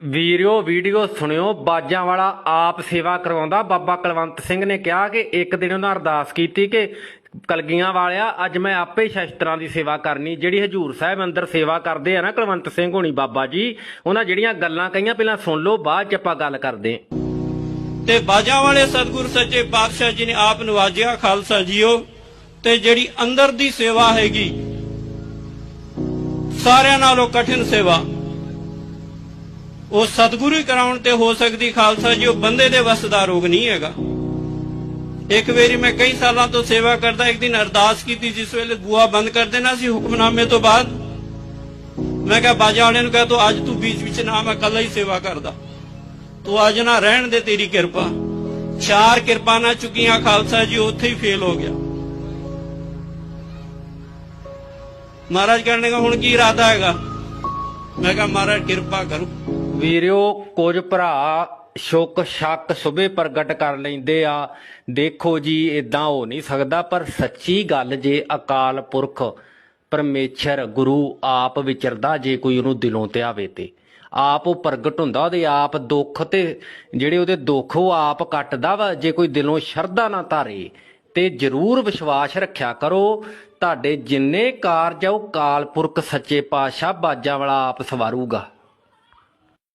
ਵੀਰਿਓ, video ਸੁਣਿਓ, ਬਾਜਾਂ ਵਾਲਾ ਆਪ ਸੇਵਾ ਕਰਵਾਉਂਦਾ। ਬਾਬਾ ਕੁਲਵੰਤ ਸਿੰਘ ਨੇ ਕਿਹਾ ਕਿ ਇੱਕ ਦਿਨ ਉਹਨਾਂ ਅਰਦਾਸ ਕੀਤੀ ਕਿ ਕਲਗੀਆਂ ਵਾਲਿਆ, ਅੱਜ ਮੈਂ ਆਪੇ ਸ਼ਸਤਰਾਂ ਦੀ ਸੇਵਾ ਕਰਨੀ। ਜਿਹੜੀ ਹਜੂਰ ਸਾਹਿਬ ਅੰਦਰ ਸੇਵਾ ਕਰਦੇ ਆ ਨਾ ਕੁਲਵੰਤ ਸਿੰਘ ਹੋਣੀ ਬਾਬਾ ਜੀ, ਉਹਨਾਂ ਜਿਹੜੀਆਂ ਗੱਲਾਂ ਕਹੀਆਂ, ਪਹਿਲਾਂ ਸੁਣ ਲਓ, ਬਾਅਦ ਚ ਆਪਾਂ ਗੱਲ ਕਰਦੇ ਤੇ ਬਾਜਾਂ ਵਾਲੇ ਸਤਿਗੁਰ ਸੱਚੇ ਪਾਤਸ਼ਾਹ ਜੀ ਨੇ ਆਪ ਨਵਾਜਿਆ, ਖਾਲਸਾ ਜੀਓ। ਤੇ ਜਿਹੜੀ ਅੰਦਰ ਦੀ ਸੇਵਾ ਹੈਗੀ, ਸਾਰਿਆਂ ਨਾਲੋਂ ਕਠਿਨ ਸੇਵਾ। ਉਹ ਸਤਿਗੁਰੂ ਹੀ ਕਰਾਉਣ ਤੇ ਹੋ ਸਕਦੀ ਖਾਲਸਾ ਜੀ, ਉਹ ਬੰਦੇ ਦੇ ਵਸ ਦਾ ਰੋਗ ਨਹੀਂ ਹੈਗਾ। ਇੱਕ ਵਾਰੀ ਮੈਂ ਕਈ ਸਾਲਾਂ ਤੋਂ ਸੇਵਾ ਕਰਦਾ, ਇੱਕ ਦਿਨ ਅਰਦਾਸ ਕੀਤੀ, ਜਿਸ ਵੇਲੇ ਬੂਆ ਬੰਦ ਕਰ ਦੇਣਾ ਸੀ ਹੁਕਮਨਾਮੇ ਤੋਂ ਬਾਅਦ, ਮੈਂ ਕਿਹਾ, ਬਾਜਾ ਵਾਲਿਆਂ ਨੂੰ ਕਿਹਾ ਤੂੰ ਅੱਜ ਤੂੰ बीच ਵਿੱਚ ਨਾ ਮੈਂ ਕੱਲਾ ਹੀ ਸੇਵਾ ਕਰਦਾ। ਤੂੰ ਅੱਜ ਨਾ ਰਹਿਣ ਦੇ ਤੇਰੀ ਕਿਰਪਾ। ਚਾਰ ਕਿਰਪਾ ਨਾ ਚੁਕੀਆਂ ਖਾਲਸਾ ਜੀ, ਉੱਥੇ ਹੀ ਫੇਲ ਹੋ ਗਿਆ। ਮਹਾਰਾਜ ਕਹਿਣ ਦਾ ਹੁਣ ਕੀ ਇਰਾਦਾ ਹੈਗਾ? ਮੈਂ ਕਿਹਾ, ਮਹਾਰਾਜ, ਕਿਰਪਾ ਕਰੋ। ਵੀਰਿਓ, ਕੁਝ ਭਰਾ ਸ਼ੁਕ ਸ਼ੱਕ ਸੁਬੇ ਪ੍ਰਗਟ ਕਰ ਲੈਂਦੇ ਆ। ਦੇਖੋ ਜੀ ਇਦਾਂ ਹੋ ਨਹੀਂ ਸਕਦਾ, ਪਰ ਸੱਚੀ ਗੱਲ ਜੇ ਅਕਾਲ ਪੁਰਖ ਪਰਮੇਸ਼ਰ, ਗੁਰੂ ਆਪ ਵਿਚਰਦਾ, ਜੇ ਕੋਈ ਉਹਨੂੰ ਦਿਲੋਂ ਧਿਆਵੇ ਤੇ। ਆਪ ਉਹ ਪ੍ਰਗਟ ਹੁੰਦਾ, ਉਹਦੇ ਆਪ ਦੁੱਖ ਤੇ ਜਿਹੜੇ ਉਹਦੇ ਦੁੱਖ ਉਹ ਆਪ ਕੱਟਦਾ ਵਾ। ਜੇ ਕੋਈ ਦਿਲੋਂ ਸ਼ਰਧਾ ਨਾ ਧਾਰੇ ਤੇ ਜਰੂਰ ਵਿਸ਼ਵਾਸ ਰੱਖਿਆ ਕਰੋ ਤੁਹਾਡੇ ਜਿੰਨੇ ਕਾਰਜ ਆ ਉਹ ਕਾਲ ਪੁਰਖ ਸੱਚੇ ਪਾਤਸ਼ਾਹ ਬਾਜਾਂ ਵਾਲਾ ਆਪ ਸਵਾਰੂਗਾ।